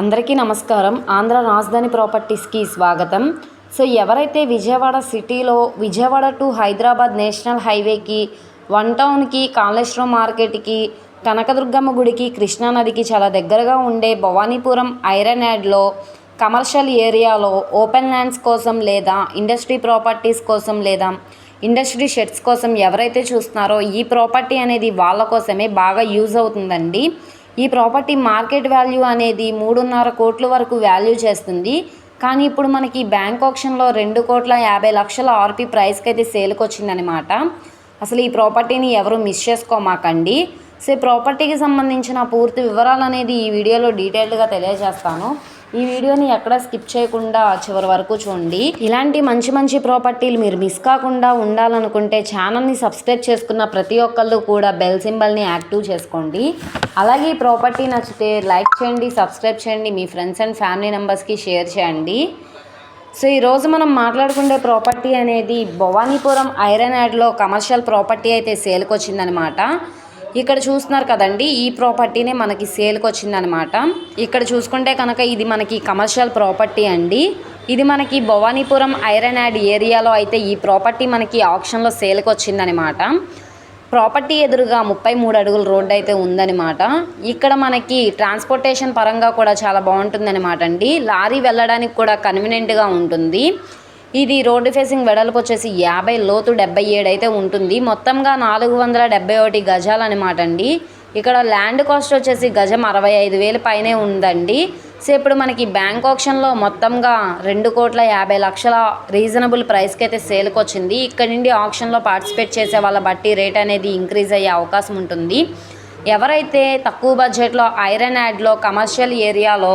అందరికీ నమస్కారం. ఆంధ్ర రాజధాని ప్రాపర్టీస్కి స్వాగతం. సో ఎవరైతే విజయవాడ సిటీలో విజయవాడ టు హైదరాబాద్ నేషనల్ హైవేకి వన్ టౌన్కి కాళేశ్వరం మార్కెట్కి కనకదుర్గమ్మ గుడికి కృష్ణానదికి చాలా దగ్గరగా ఉండే భవానీపురం ఐరన్ యాడ్లో కమర్షియల్ ఏరియాలో ఓపెన్ ల్యాండ్స్ కోసం లేదా ఇండస్ట్రీ ప్రాపర్టీస్ కోసం లేదా ఇండస్ట్రీ షెడ్స్ కోసం ఎవరైతే చూస్తున్నారో ఈ ప్రాపర్టీ అనేది వాళ్ళ కోసమే బాగా యూజ్ అవుతుందండి. ఈ ప్రాపర్టీ మార్కెట్ వాల్యూ అనేది మూడున్నర కోట్ల వరకు వాల్యూ చేస్తుంది. కానీ ఇప్పుడు మనకి బ్యాంక్ ఆప్షన్లో రెండు కోట్ల యాభై లక్షల ఆర్పీ ప్రైస్కి అయితే సేల్కి వచ్చిందనమాట అసలు ఈ ప్రాపర్టీని ఎవరు మిస్ చేసుకోమాకండి. సో ఈ ప్రాపర్టీకి సంబంధించిన పూర్తి వివరాలు అనేది ఈ వీడియోలో డీటెయిల్డ్గా తెలియజేస్తాను. ఈ వీడియోని ఎక్కడ స్కిప్ చేయకుండా చివరి వరకు చూడండి. ఇలాంటి మంచి మంచి ప్రాపర్టీలు మీరు మిస్ కాకుండా ఉండాలనుకుంటే ఛానల్ని సబ్స్క్రైబ్ చేసుకున్న ప్రతి ఒక్కళ్ళు కూడా బెల్ సింబల్ని యాక్టివ్ చేసుకోండి. అలాగే ఈ ప్రాపర్టీ నచ్చితే లైక్ చేయండి సబ్స్క్రైబ్ చేయండి మీ ఫ్రెండ్స్ అండ్ ఫ్యామిలీ మెంబర్స్కి షేర్ చేయండి. సో ఈరోజు మనం మాట్లాడుకునే ప్రాపర్టీ అనేది భవానీపురం ఐరన్ యాడ్లో కమర్షియల్ ప్రాపర్టీ అయితే సేల్కి వచ్చిందనమాట ఇక్కడ చూస్తున్నారు కదండి ఈ ప్రాపర్టీనే మనకి సేల్కి వచ్చిందనమాట. ఇక్కడ చూసుకుంటే కనుక ఇది మనకి కమర్షియల్ ప్రాపర్టీ అండి. ఇది మనకి భవానీపురం ఐరన్ యాడ్ ఏరియాలో అయితే ఈ ప్రాపర్టీ మనకి ఆప్షన్లో సేల్కి వచ్చిందనమాట. ప్రాపర్టీ ఎదురుగా ముప్పై మూడు అడుగుల రోడ్డు అయితే ఉందన్నమాట ఇక్కడ మనకి ట్రాన్స్పోర్టేషన్ పరంగా కూడా చాలా బాగుంటుందన్నమాట అండి. లారీ వెళ్ళడానికి కూడా కన్వీనియంట్గా ఉంటుంది. ఇది రోడ్డు ఫేసింగ్ వెడల్పు వచ్చేసి యాభై లోతు డెబ్బై ఏడు అయితే ఉంటుంది. మొత్తంగా నాలుగు వందల డెబ్బై ఒకటి గజాలు అనమాట అండి. ఇక్కడ ల్యాండ్ కాస్ట్ వచ్చేసి గజం అరవై ఐదు వేలు పైనే ఉందండి. సో ఇప్పుడు మనకి బ్యాంక్ ఆప్షన్లో మొత్తంగా రెండు కోట్ల యాభై లక్షల రీజనబుల్ ప్రైస్కి అయితే సేల్కి వచ్చింది ఇక్కడ నుండి ఆప్షన్లో పార్టిసిపేట్ చేసే వాళ్ళ బట్టి రేట్ అనేది ఇంక్రీజ్ అయ్యే అవకాశం ఉంటుంది. ఎవరైతే తక్కువ బడ్జెట్లో ఐరన్ యాడ్లో కమర్షియల్ ఏరియాలో